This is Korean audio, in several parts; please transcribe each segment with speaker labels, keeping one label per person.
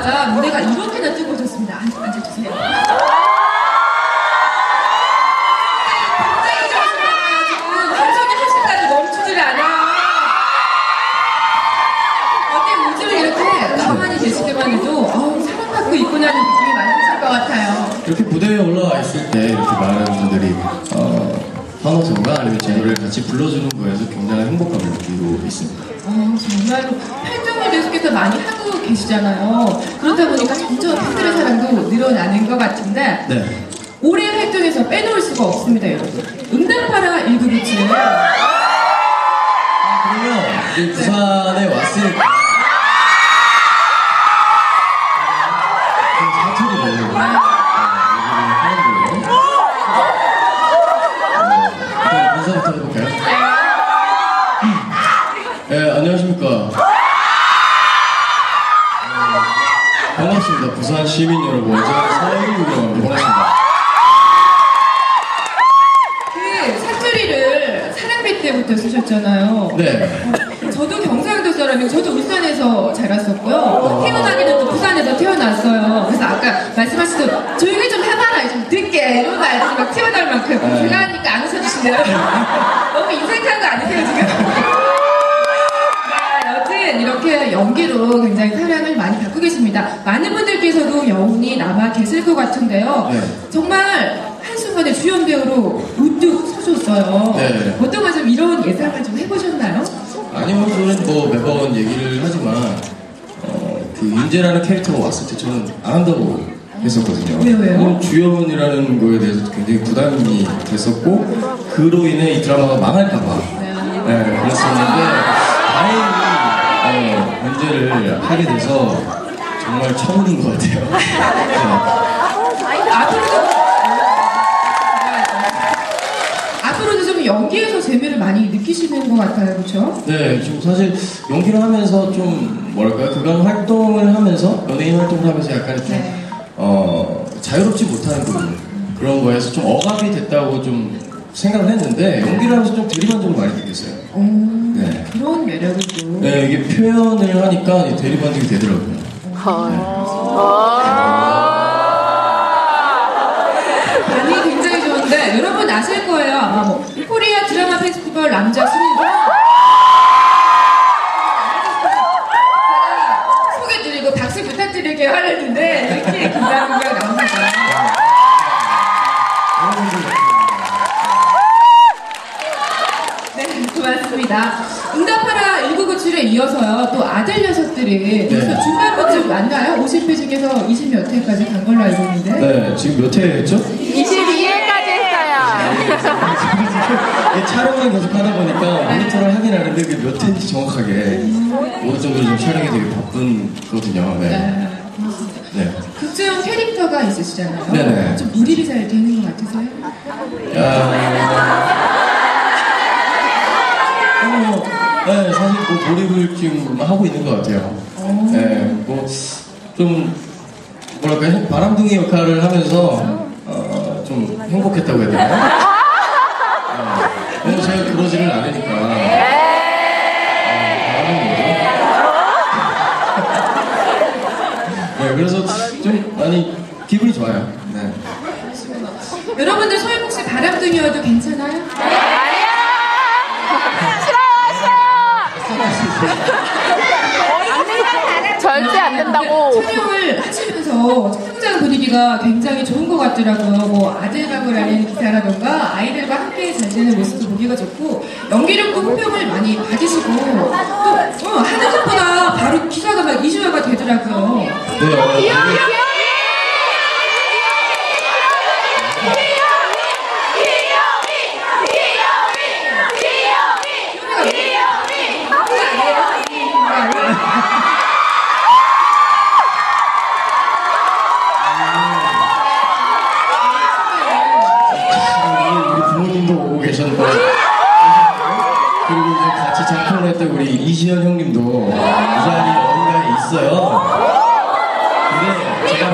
Speaker 1: 오자마자 무대가 이렇게나 뜨거워졌습니다. 앉, 앉아주세요. 굉장히 좋아하시나봐요, 지금. 한쪽에 하실까지 멈추질 않아요. 어때, 요즘 이렇게 가만히 계시기만 해도, 어우, 사랑받고 있구나는 느낌이 많이 드실 것 같아요.
Speaker 2: 이렇게 무대에 올라와 있을 때 이렇게 많은 분들이 어, 환호성과 아니면 제 노래를 같이 불러주는 거에서 굉장히 행복감을 느끼고 있습니다.
Speaker 1: 어, 정말로 활동을 계속해서 많이 하고 계시잖아요. 그러다 보니까 점점 팬들의 사랑도 늘어나는 것 같은데,
Speaker 2: 네.
Speaker 1: 올해 활동에서 빼놓을 수가 없습니다, 여러분. 응답하라 1997.
Speaker 2: 그러면 이제 부산에 왔으니까 부산 시민 여러분. 저는 서해일이라고 합니다. 반갑습니다.
Speaker 1: 그 사투리를 사랑배 때부터 쓰셨잖아요.
Speaker 2: 네.
Speaker 1: 저도 경상도 사람이고, 저도 울산에서 자랐었고요. 태어나기는 또 부산에서 태어났어요. 그래서 아까 말씀하시던 조용히 좀 해봐라, 좀 듣게. 이런 말씀이 막 튀어나올 만큼.
Speaker 2: 네.
Speaker 1: 제가 하니까 안 웃어주시네요. 너무 인색한 거 아니세요, 지금? 네, 여튼 이렇게 연기로 굉장히 사랑을 많이 받고 계십니다. 많은 분들께서도 영혼이 남아 계실 것 같은데요.
Speaker 2: 네.
Speaker 1: 정말 한순간에 주연 배우로 우뚝 서셨어요.
Speaker 2: 네.
Speaker 1: 보통은 좀 이런 예상을 좀 해보셨나요?
Speaker 2: 아니요, 저는 뭐 매번 얘기를 하지만, 어, 그 윤재라는 캐릭터가 왔을 때 저는 안 한다고 했었거든요.
Speaker 1: 왜요, 왜요?
Speaker 2: 어, 주연이라는 거에 대해서 굉장히 부담이 됐었고, 그로 인해 이 드라마가 망할까봐. 네, 그랬었는데, 문제를 하게 돼서 정말 처음인 것 같아요. 네.
Speaker 1: 앞으로도 앞으로도 좀 연기에서 재미를 많이 느끼시는 것 같아요, 그렇죠?
Speaker 2: 네, 지금 사실 연기를 하면서 좀 뭐랄까요 그간 활동을 하면서 연예인 활동을 하면서 약간 좀
Speaker 1: 네.
Speaker 2: 어, 자유롭지 못하는 부분 그런 거에서 좀 억압이 됐다고 좀 생각을 했는데 연기를 하면서 좀 대리만족을 많이 느꼈어요.
Speaker 1: 오,
Speaker 2: 네.
Speaker 1: 그런 매력을 또.
Speaker 2: 네, 이게 표현을 하니까 이 대리만족이 되더라고요.
Speaker 1: 반응이 굉장히 좋은데 여러분 아실 거예요. 아마 뭐 코리아 드라마 페스티벌 남자 순 이어서요, 또 아들 녀석들이 벌써 중반부쯤 맞나요? 50회 중에서 20몇 회까지 간 걸로 알고 있는데.
Speaker 2: 네, 지금 몇 회 했죠?
Speaker 3: 22회까지 했어요.
Speaker 2: 이 촬영을 계속 하다 보니까 모니터를 하긴 하는데 그게 몇 회인지 정확하게 어느 정도 좀 촬영이 되게 바쁜거든요. 네.
Speaker 1: 네.
Speaker 2: 네.
Speaker 1: 극중 캐릭터가 있으시잖아요.
Speaker 2: 네네.
Speaker 1: 좀 무리를 잘 되는 것 같으세요?
Speaker 2: 야. 어, 네, 사실 뭐 몰입을 지금 하고 있는 것 같아요. 네, 뭐, 좀, 뭐랄까, 바람둥이 역할을 하면서, 어, 좀 행복했다고 해야 되나요? 네, 왜냐면 제가 그러지를 않으니까. 어, 네, 그래서 좀 많이 기분이 좋아요. 네.
Speaker 1: 여러분들 소희복 씨 바람둥이여도 괜찮아요?
Speaker 3: 절대 안 된다고.
Speaker 1: 촬영을 하시면서 촬영장 분위기가 굉장히 좋은 것 같더라고요. 뭐 아들감을 알리는 기사라던가 아이들과 함께 잘 지내는 모습도 보기가 좋고 연기력도 호평을 많이 받으시고 또 어, 하는 것보다 바로 기사가 막 이슈화가 되더라고요.
Speaker 2: 네, 어,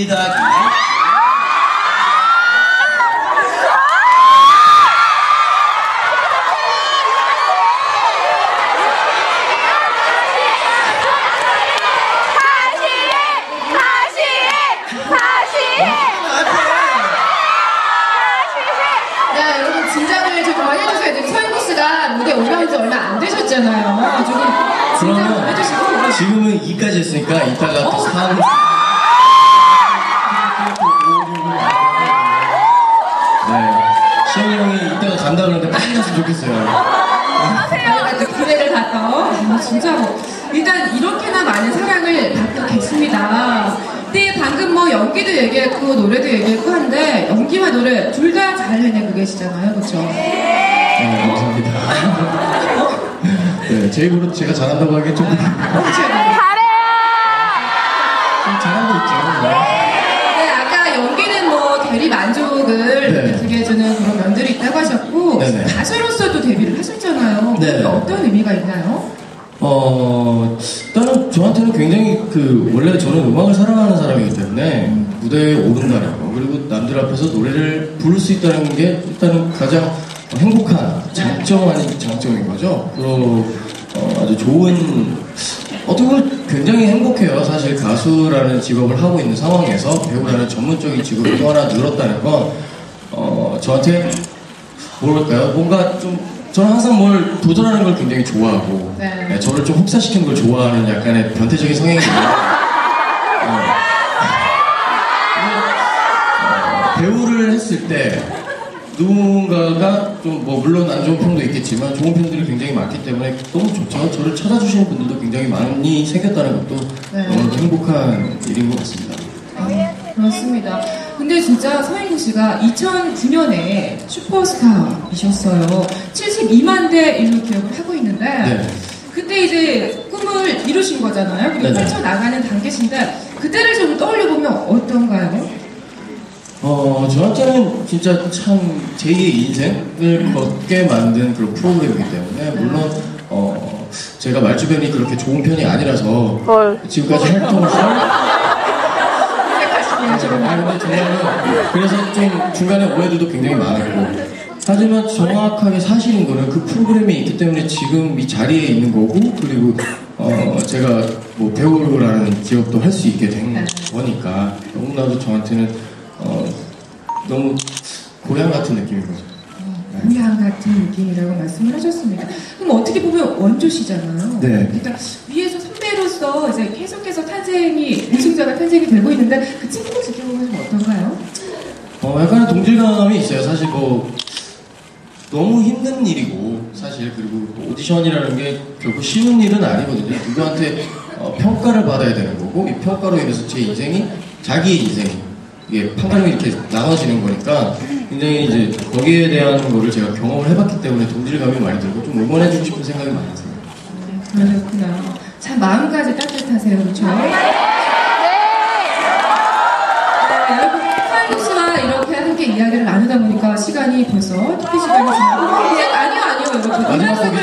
Speaker 2: 1 더하기
Speaker 1: 여러분 진정을 좀 해주세요. 지금 서인구 씨가 무대 올라온 지 얼마 안 되셨잖아요. 조금 진정을 좀 해주시고.
Speaker 2: 그러면 지금은 2까지 했으니까 이따가 또 3, 네. 시영이 형이 이따가 간다 그러는데 빨리 갔으면 좋겠어요.
Speaker 1: 저희가 또 기대를 갖고 아, 진짜로 일단 이렇게나 많은 사랑을 받고 계십니다. 근데 방금 뭐 연기도 얘기했고 노래도 얘기했고 한데 연기와 노래 둘 다 잘 해내고 계시잖아요, 그렇죠?
Speaker 2: 네, 감사합니다. 네, 제 입으로 제가 잘한다고 하기엔 좀, 좀
Speaker 3: 잘해!
Speaker 2: 잘하고 있죠.
Speaker 1: 가수로서도 데뷔를 하셨잖아요.
Speaker 2: 네네.
Speaker 1: 그게 어떤 의미가 있나요?
Speaker 2: 어, 일단은 저한테는 굉장히 그, 원래 저는 음악을 사랑하는 사람이기 때문에 무대에 오른다는 거, 그리고 남들 앞에서 노래를 부를 수 있다는 게 일단은 가장 행복한 장점 아닌 장점인 거죠. 그리고 어, 아주 좋은, 어떻게 보면 굉장히 행복해요. 사실 가수라는 직업을 하고 있는 상황에서 배우라는 전문적인 직업이 또 하나 늘었다는 건, 어, 저한테 뭐랄까요? 뭔가 좀 저는 항상 뭘 도전하는 걸 굉장히 좋아하고
Speaker 1: 네.
Speaker 2: 네, 저를 좀 혹사시키는 걸 좋아하는 약간의 변태적인 성향이거든요. 어. 어, 배우를 했을 때 누군가가 좀 뭐 물론 안 좋은 평도 있겠지만 좋은 평들이 굉장히 많기 때문에 너무 좋죠. 저를 찾아주시는 분들도 굉장히 많이 생겼다는 것도
Speaker 1: 네.
Speaker 2: 너무 행복한 일인 것 같습니다.
Speaker 1: 아, 그렇습니다. 근데 진짜 서인구 씨가 2009년에 슈퍼스타이셨어요. 72만 대 1로 기억을 하고 있는데
Speaker 2: 네.
Speaker 1: 그때 이제 꿈을 이루신 거잖아요. 그리고
Speaker 2: 네네.
Speaker 1: 펼쳐나가는 단계신데 그때를 좀 떠올려 보면 어떤가요?
Speaker 2: 어, 저한테는 진짜 참 제2의 인생을 걷게 만든 그런 프로그램이기 때문에, 물론, 어, 제가 말주변이 그렇게 좋은 편이 아니라서,
Speaker 3: 뭘.
Speaker 2: 지금까지 활동을 아, 근데 정말로, 그래서 좀 중간에 오해들도 굉장히 많았고, 하지만 정확하게 사실인 거는 그 프로그램이 있기 때문에 지금 이 자리에 있는 거고, 그리고, 어, 제가 뭐 배우라는 직업도 할 수 있게 된 거니까, 너무나도 저한테는, 어, 너무 고향 같은 느낌인 거죠.
Speaker 1: 고향 같은 느낌이라고 말씀을 하셨습니다. 그럼 어떻게 보면 원조시잖아요.
Speaker 2: 네.
Speaker 1: 그러니까 위에서 선배로서 이제 계속해서 탄생이 우승자가 탄생이 되고 있는데 그 친구를 지켜보면 좀 어떤가요?
Speaker 2: 어, 약간의 동질감이 있어요. 사실 뭐, 너무 힘든 일이고, 사실, 그리고 또 오디션이라는 게 결국 쉬운 일은 아니거든요. 누구한테 어, 평가를 받아야 되는 거고, 이 평가로 인해서 제 인생이, 자기의 인생이, 이게 판가름이 이렇게 나눠지는 거니까, 굉장히 이제 거기에 대한 거를 제가 경험을 해봤기 때문에 동질감이 많이 들고, 좀 응원해주고 싶은 생각이 많았어요.
Speaker 1: 그렇구나. 참 마음까지 따뜻하세요, 그렇죠? 네, 여러분, 서인국 씨와 이렇게 함께 이야기를 나누다 보니까 시간이 벌써 투표 시간이 지나고 아니요, 아니요, 여러분. 음악 선